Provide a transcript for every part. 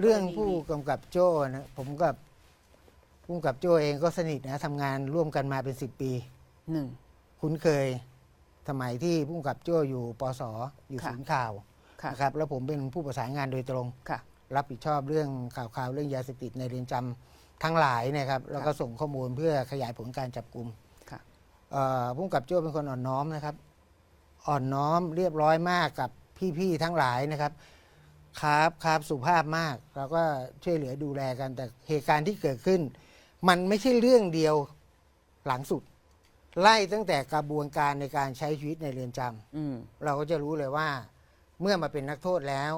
เรื่องกรณีผู้นี้กำกับโจ้นะผมกับผู้กำกับโจ้เองก็สนิทนะทำงานร่วมกันมาเป็นสิบปี หนึ่ง คุ้นเคยสมัยที่ผู้กำกับโจ้อยู่ปสอยู่ค่ะ ศูนย์ข่าวค่ะนะครับแล้วผมเป็นผู้ประสานงานโดยตรง ค่ะ รับผิดชอบเรื่องข่าวข่าวเรื่องยาเสพติดในเรือนจำทั้งหลายนะครับแล้วก็ส่งข้อมูลเพื่อขยายผลการจับกลุ่มค่ะ เอ่อผู้กำกับโจ้เป็นคนอ่อนน้อมนะครับ อ่อนน้อมเรียบร้อยมากกับพี่ๆทั้งหลายนะครับ ครับครับสุภาพมากเราก็ช่วยเหลือดูแลกัน แต่เหตุการณ์ที่เกิดขึ้น มันไม่ใช่เรื่องเดียวหลังสุด ไล่ตั้งแต่กระบวนการในการใช้ชีวิตในเรือนจำอืมเราก็จะรู้เลยว่า เมื่อมาเป็นนักโทษแล้ว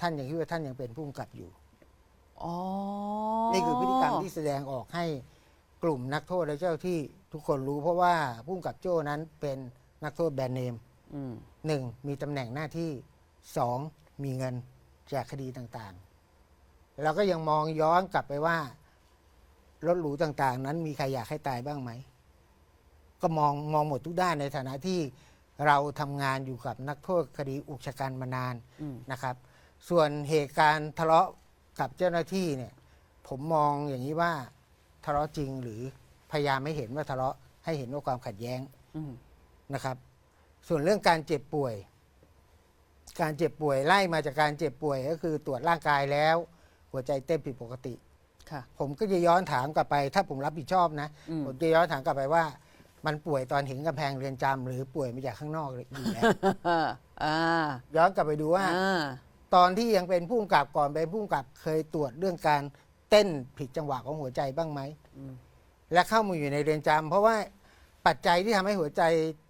ท่านยังคิดว่าท่านยังเป็นผู้กำกับอยู่ อ๋อนี่คือพฤติกรรมที่แสดงออกให้กลุ่มนักโทษและเจ้าที่ทุกคนรู้ เพราะว่าผู้กำกับโจ้นั้นเป็นนักโทษแบรนด์เนมอืม หนึ่งมีตำแหน่งหน้าที่สองมีเงิน จากคดีต่างๆ เราก็ยังมองย้อนกลับไปว่ารถหรูต่างๆ นั้นมีใครอยากให้ตายบ้างไหม ก็มองมองหมดทุกด้านในฐานะที่เราทำงานอยู่กับนักโทษคดีอุกชะกันมานานอืมนะครับ ส่วนเหตุการณ์ทะเลาะกับเจ้าหน้าที่เนี่ย ผมมองอย่างนี้ว่าทะเลาะจริงหรือพยายามไม่เห็นว่าทะเลาะให้เห็นว่าความขัดแย้งอืมนะครับ ส่วนเรื่องการเจ็บป่วย การเจ็บป่วยไล่มาจากการเจ็บป่วยก็คือตรวจร่างกายแล้ว หัวใจเต้นผิดปกติ ค่ะ ผมก็จะย้อนถามกลับไป ถ้าผมรับผิดชอบนะ อืม ผมจะย้อนถามกลับไปว่า มันป่วยตอนเห็นกำแพงเรือนจำหรือป่วยมาจากข้างนอกอยู่แล้วอ่าอ่าย้อนกลับไปดูว่า อ่าตอนที่ยังเป็นผู้กำกับก่อนเป็นผู้กำกับเคยตรวจเรื่องการเต้นผิดจังหวะของหัวใจบ้างไหม อืมและเข้ามาอยู่ในเรือนจำเพราะว่าปัจจัยที่ทำให้หัวใจ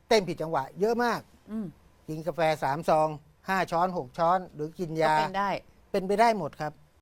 เต้นผิดจังหวะ เยอะมาก อืมกินกาแฟสามซอง ห้าช้อนหกช้อน หรือกินก็ยาเป็นได้ เป็นไปได้หมดครับ